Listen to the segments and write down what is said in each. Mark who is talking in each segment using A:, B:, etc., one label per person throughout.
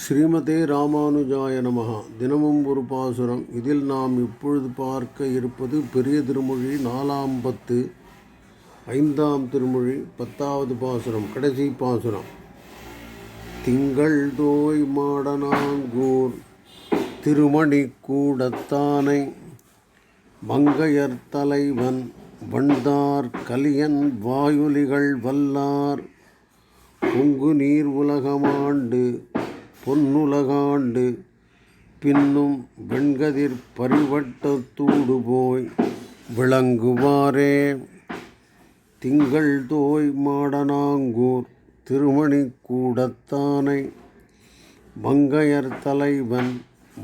A: ஸ்ரீமதே ராமானுஜாய நமகா தினமும் ஒரு பாசுரம். இதில் நாம் இப்பொழுது பார்க்க இருப்பது பெரிய திருமொழி நாலாம் பத்து ஐந்தாம் திருமொழி பத்தாவது பாசுரம் கடைசி பாசுரம். திங்கள் தோய் மாடனாங்கூர் திருமணி கூடத்தானை மங்கையர் தலைவன் வண்டார் கலியன் வாயுலிகள் வல்லார் பொங்கு நீர் உலகமாண்டு பொன்னுலகாண்டு பின்னும் வெண்கதிர் பரிவட்டத்தூடு போய் விளங்குவாரே. திங்கள் தோய் மாடனாங்கூர் திருமணி கூடத்தானை மங்கையர் தலைவன்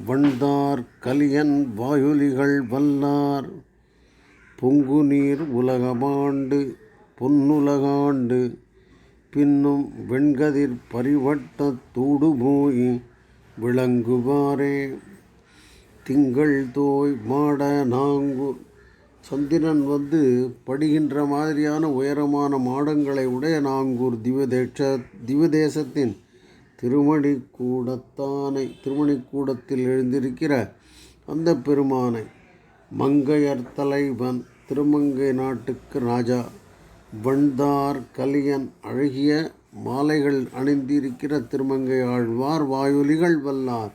A: வண்டார் கலியன் வாயுலிகள் வல்லார். பொங்குநீர் உலகமாண்டு பொன்னுலகாண்டு பின்னும் வெண்கதிர் பரிவட்டத்தூடு போய் விளங்குவாரே. திங்கள் தோய் மாட நாங்கூர் சந்திரன் வந்து படுகின்ற மாதிரியான உயரமான மாடங்களை உடைய நாங்கூர் திவதேஷ திவதேசத்தின் திருமணி கூடத்தானை திருமணி கூடத்தில் எழுந்திருக்கிற அந்த பெருமானை மங்கையர் தலைவன் திருமங்கை நாட்டுக்கு ராஜா. வண்டார் கலியன் அழகிய மாலைகள் அணிந்திருக்கிற திருமங்கை ஆழ்வார் வாயொலிகள் வல்லார்.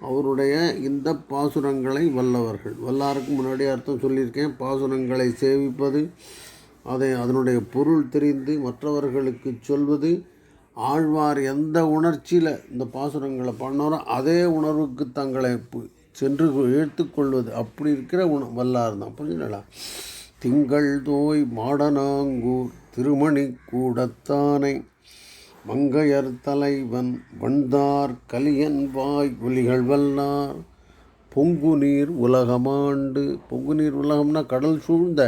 A: அவருடைய இந்த பாசுரங்களை வல்லவர்கள். வல்லாருக்கு முன்னாடி அர்த்தம் சொல்லியிருக்கேன். பாசுரங்களை சேவிப்பது அதை அதனுடைய பொருள் தெரிந்து மற்றவர்களுக்கு சொல்வது ஆழ்வார் எந்த உணர்ச்சியில் இந்த பாசுரங்களை பண்ணாரோ அதே உணர்வுக்கு தங்களை பு- சென்று இழுத்துக்கொள்வது அப்படி இருக்கிற உண வல்லார் தான். புரிஞ்சுங்களா திங்கள் தோய் மாடனாங்கூர் திருமணி கூடத்தானை மங்கையர் தலைவன் வந்தார் கலியன் வாய் ஒலிகள் வல்லார். பொங்கு நீர் உலகமாண்டு பொங்கு நீர் உலகம்னா கடல் சூழ்ந்த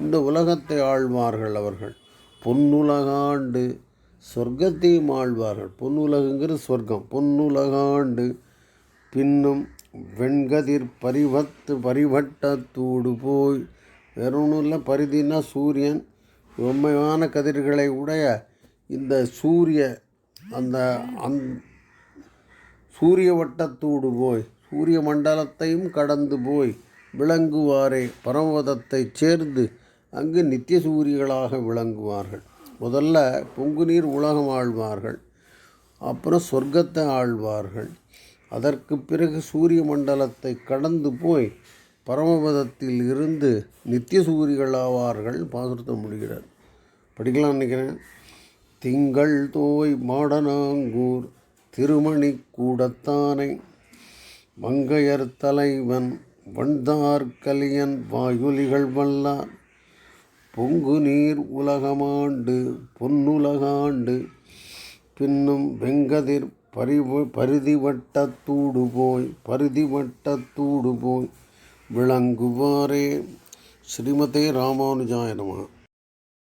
A: இந்த உலகத்தை ஆழ்வார்கள் அவர்கள். பொன்னுலகாண்டு சொர்க்கத்தையும் ஆழ்வார்கள் பொன்னுலகுங்கிற சொர்க்கம் பொன்னுலகாண்டு பின்னும் வெண்கதிர் பரிவத்து பரிவட்டத்தூடு போய் வேற ஒன்றும் இல்லை. பரிதினா சூரியன். உண்மையான கதிர்களை உடைய இந்த சூரிய அந்த அந் சூரிய வட்டத்தூடு போய் சூரிய மண்டலத்தையும் கடந்து போய் விளங்குவாரே பரமபதத்தை சேர்ந்து அங்கு நித்திய சூரியர்களாக விளங்குவார்கள். முதல்ல பொங்கு நீர் உலகம் ஆழ்வார்கள். அப்புறம் சொர்க்கத்தை ஆழ்வார்கள். அதற்கு பிறகு சூரிய மண்டலத்தை கடந்து போய் பரமபதத்தில் இருந்து நித்திய சூரிகளாவார்கள் பாசுரத்தை முடிகிறார் படிக்கலாம் நினைக்கிறேன். திங்கள் தோய் மாடனாங்கூர் திருமணி கூடத்தானை மங்கையர் தலைவன் வண்டார் கலியன் வாயுலிகள் வல்லார். பொங்கு நீர் உலகமாண்டு பொன்னுலகாண்டு பின்னும் வெங்கதிர் பரிவு பருதி வட்டத்தூடு போய் பருதி வட்டத்தூடு போய் விளங்குவாரே. ஸ்ரீமதே ராமானுஜாய நமः.